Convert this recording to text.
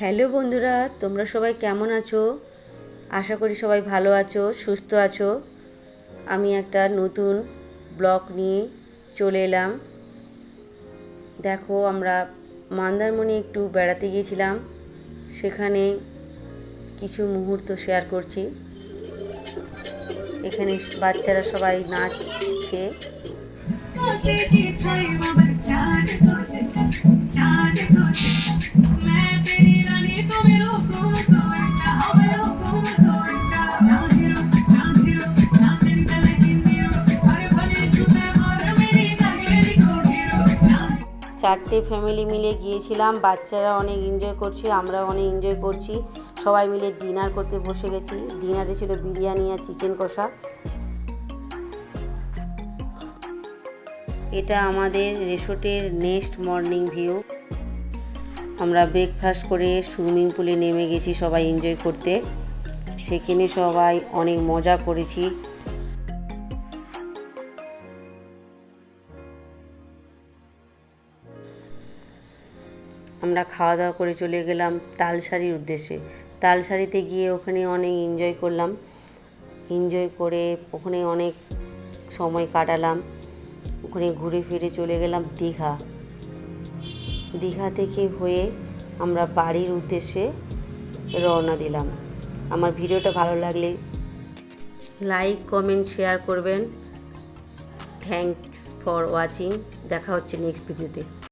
Hello বন্ধুরা, তোমরা সবাই কেমন আছো? আশা করি সবাই ভালো আছো, সুস্থ আছো। আমি একটা নতুন ব্লগ নিয়ে চলে এলাম। দেখো, আমরা মন্দারমণি একটু বেড়াতে গিয়েছিলাম। সেখানে কিছু মুহূর্ত শেয়ার করছি। এখানে বাচ্চারা সবাই নাচছে। कोसे চারটে ফ্যামিলি মিলে গিয়েছিলাম। বাচ্চারা অনেক এনজয় করছে আমরা অনেক এনজয় করছি। সবাই মিলে ডিনার করতে বসে গেছি। ডিনারে ছিল বিরিয়ানি আর চিকেন কষা। এটা আমাদের রেসোর্টের নেক্সট মর্নিং ভিউ আমরা ব্রেকফাস্ট করে সুইমিং পুলে নেমে গেছি সবাই এনজয় করতে। সেখানে সবাই অনেক মজা করেছি। আমরা খাওয়া দাওয়া করে চলে গেলাম তালসারির উদ্দেশ্যে। তালসারিতে গিয়ে ওখানে অনেক এনজয় করলাম। এনজয় করে ওখানে অনেক সময় কাটালাম। ওখানে ঘুরে ফিরে চলে গেলাম দীঘা। দীঘা থেকে হয়ে আমরা বাড়ির উদ্দেশ্যে রওনা দিলাম। আমার ভিডিওটা ভালো লাগলে লাইক কমেন্ট শেয়ার করবেন। থ্যাংকস ফর ওয়াচিং দেখা হচ্ছে নেক্সট ভিডিওতে